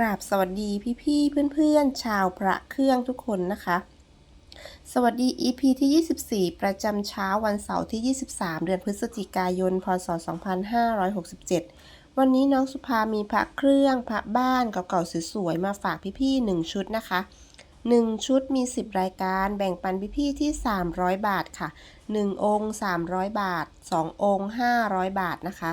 กราบสวัสดีพี่ๆเพื่อนๆ ชาวพระเครื่องทุกคนนะคะ สวัสดี EP ที่ 24 ประจำเช้าวันเสาร์ที่ 23 เดือนพฤศจิกายน พศ 2567 วันนี้น้องสุภามีพระเครื่อง พระบ้านเก่าๆสวยๆมาฝากพี่ๆ1ชุดนะคะ 1 ชุดมี 10 รายการแบ่งปันพี่ๆที่ 300 บาทค่ะ 1 องค์ 300 บาท 2 องค์ 500 บาทนะคะ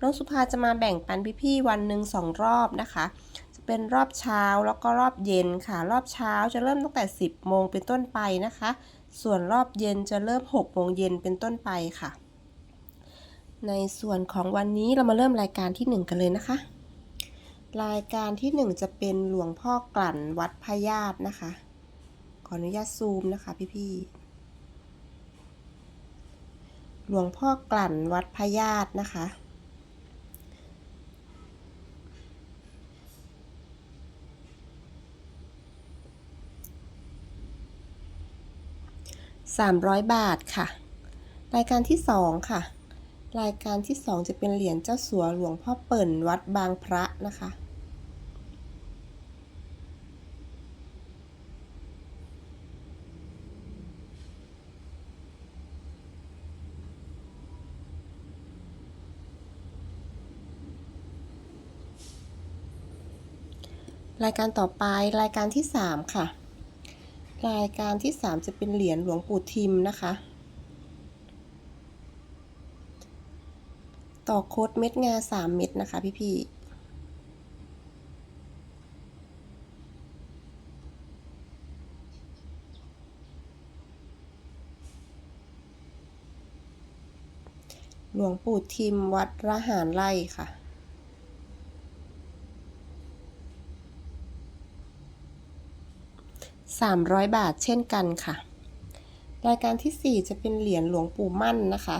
น้องสุภาจะมาแบ่งปันพี่ๆวันหนึ่งสองรอบนะคะ จะเป็นรอบเช้าแล้วก็รอบเย็นค่ะ รอบเช้าจะเริ่มตั้งแต่ 10 โมงเป็นต้นไปนะคะ ส่วนรอบเย็นจะเริ่ม 6 โมงเย็นเป็นต้นไปค่ะ ในส่วนของวันนี้เรามาเริ่มรายการที่ 1 กันเลยนะคะ รายการที่ 1 จะเป็นหลวงพ่อกลั่นวัดพญาตนะคะ ขออนุญาตซูมนะคะพี่ๆหลวงพ่อกลั่นวัดพญาตนะคะ 300 บาทค่ะ รายการที่ 2 ค่ะ รายการที่ 2 จะเป็นเหรียญเจ้าสัวหลวงพ่อเปิ่นวัดบางพระนะคะรายการต่อไปรายการที่ 3 ค่ะ รายการที่ 3 จะเป็นเหรียญหลวงปู่ทิมนะคะ ต่อโคดเม็ดงา 3 เม็ดนะคะพี่ๆหลวงปู่ทิมวัดระหารไร่ค่ะ 300 บาทเช่นกันค่ะ รายการที่ 4 จะเป็นเหรียญหลวงปู่มั่นนะคะ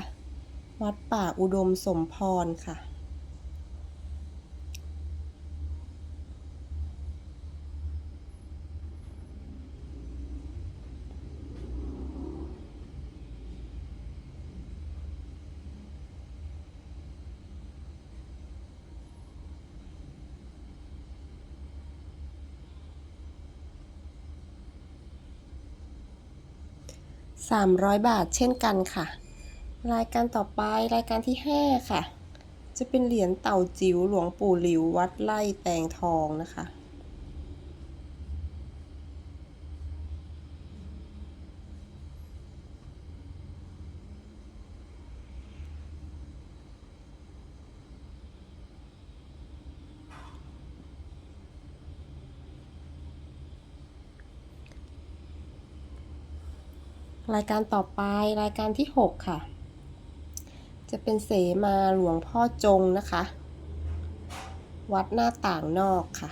วัดป่าอุดมสมพรค่ะ 300 บาทเช่นกันค่ะ รายการต่อไปรายการที่ 5 ค่ะ จะเป็นเหรียญเต่าจิ๋วหลวงปู่หลิววัดไล่แตงทองนะคะ รายการต่อไปรายการที่ 6 ค่ะ จะเป็นเสมาหลวงพ่อจงนะคะ วัดหน้าต่างนอกค่ะ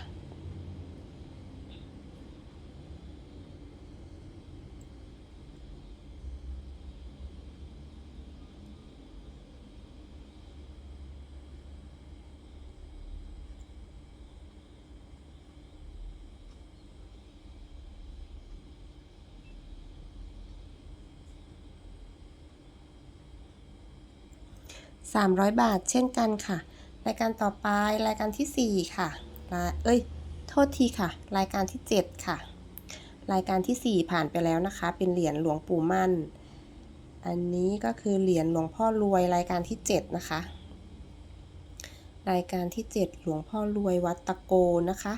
300 บาทเช่นกันค่ะ รายการต่อไปรายการที่ 4 ค่ะเอ้ย โทษทีค่ะ รายการที่ 7 ค่ะ รายการที่ 4 ผ่านไปแล้วนะคะ เป็นเหรียญหลวงปู่มั่น อันนี้ก็คือเหรียญหลวงพ่อรวยรายการที่ 7 นะคะ รายการที่ 7 หลวงพ่อรวยวัดตะโกนะคะ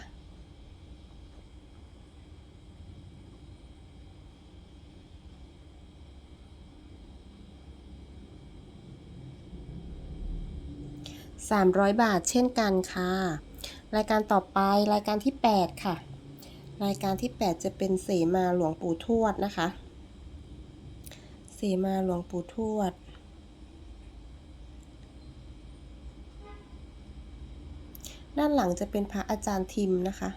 300 บาทเช่นกันค่ะ รายการต่อไปรายการที่ 8 ค่ะ รายการที่ 8 จะเป็นเสมาหลวงปู่ทวดนะคะ เสมาหลวงปู่ทวด ด้านหลังจะเป็นพระอาจารย์ทิมนะคะ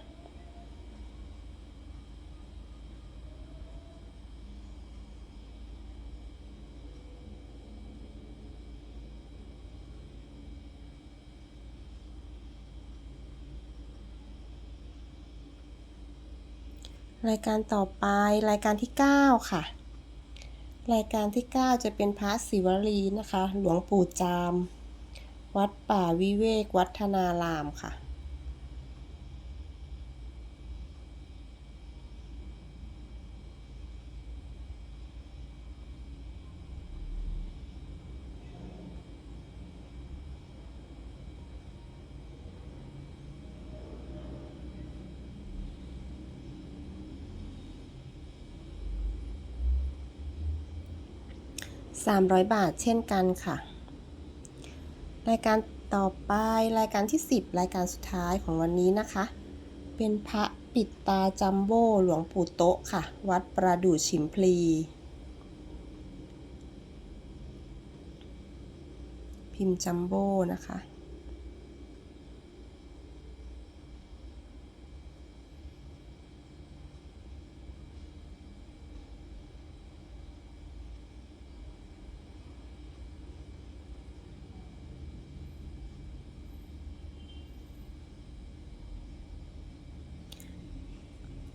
รายการต่อไปรายการที่ 9 ค่ะ รายการที่ 9 จะเป็นพระศิวลีนะคะ หลวงปู่จาม วัดป่าวิเวกวัฒนารามค่ะ 300 บาทเช่นกันค่ะ รายการต่อไปรายการที่ 10 รายการสุดท้ายของวันนี้นะคะ เป็นพระปิดตาจัมโบ้หลวงปู่โต๊ะค่ะ วัดประดู่ฉิมพลี พิมพ์จัมโบ้นะคะ